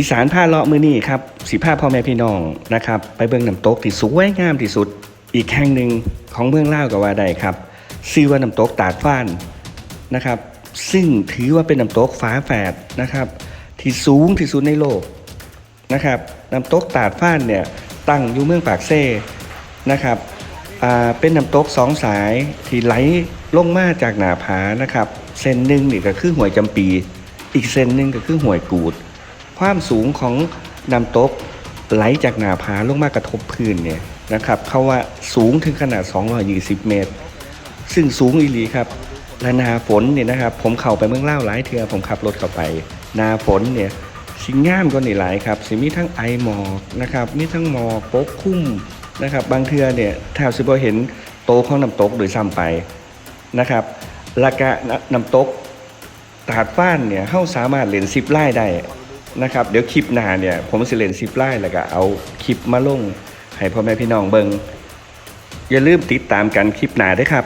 อีสานผ้าเลาะมือนี่ครับสีผ้าพ่อแม่พี่น้องนะครับไปเบิ่งน้ำตกที่สวยงามที่สุด อีกแห่งหนึ่งของเมืองเล่ากับว่าใดครับชื่อว่าน้ำตกตาดฟ้านนะครับ ซึ่งถือว่าเป็นน้ำตกฟ้าแฝดนะครับ ที่สูงที่สุดในโลกนะครับน้ำตกตาดฟ้านเนี่ยตั้งอยู่เมืองปากเซ่นะครับอ่าเป็นน้ำตกสองสายที่ไหลลงมาจากหนาผานะครับ เส้นหนึ่งนี่ก็คือหวยจำปี อีกเส้นหนึ่งก็คือหวยกูด ความสูงของน้ำตกไหลจากหนาผาลงมากระทบพื้นเนี่ยนะครับเขาว่าสูงถึงขนาด 220 เมตร ซึ่งสูงอีหลีครับและนาฝนเนี่ยนะครับ ผมเข้าไปเมืองเล่าวหลายเทือผมขับรถเข้าไปนาฝนเนี่ยสิงงามก็นี่หลายครับสิมีทั้งไอหมอกนะครับมีทั้งหมอกปกคลุ้มนะครับ บางเทือเนี่ยแถวสิบเห็นโตของน้ำตกโดยซ้ำไปนะครับและกะน้ำตกตาดฟ้านเนี่ยเฮาสามารถเล่นซิปไล่ได้ นะครับเดี๋ยวคลิปหน้าเนี่ยผมสิเลนซิปไล่แล้วก็เอาคลิปมาลงให้พ่อแม่พี่น้องเบิงอย่าลืมติดตามกันคลิปหน้าด้วยครับ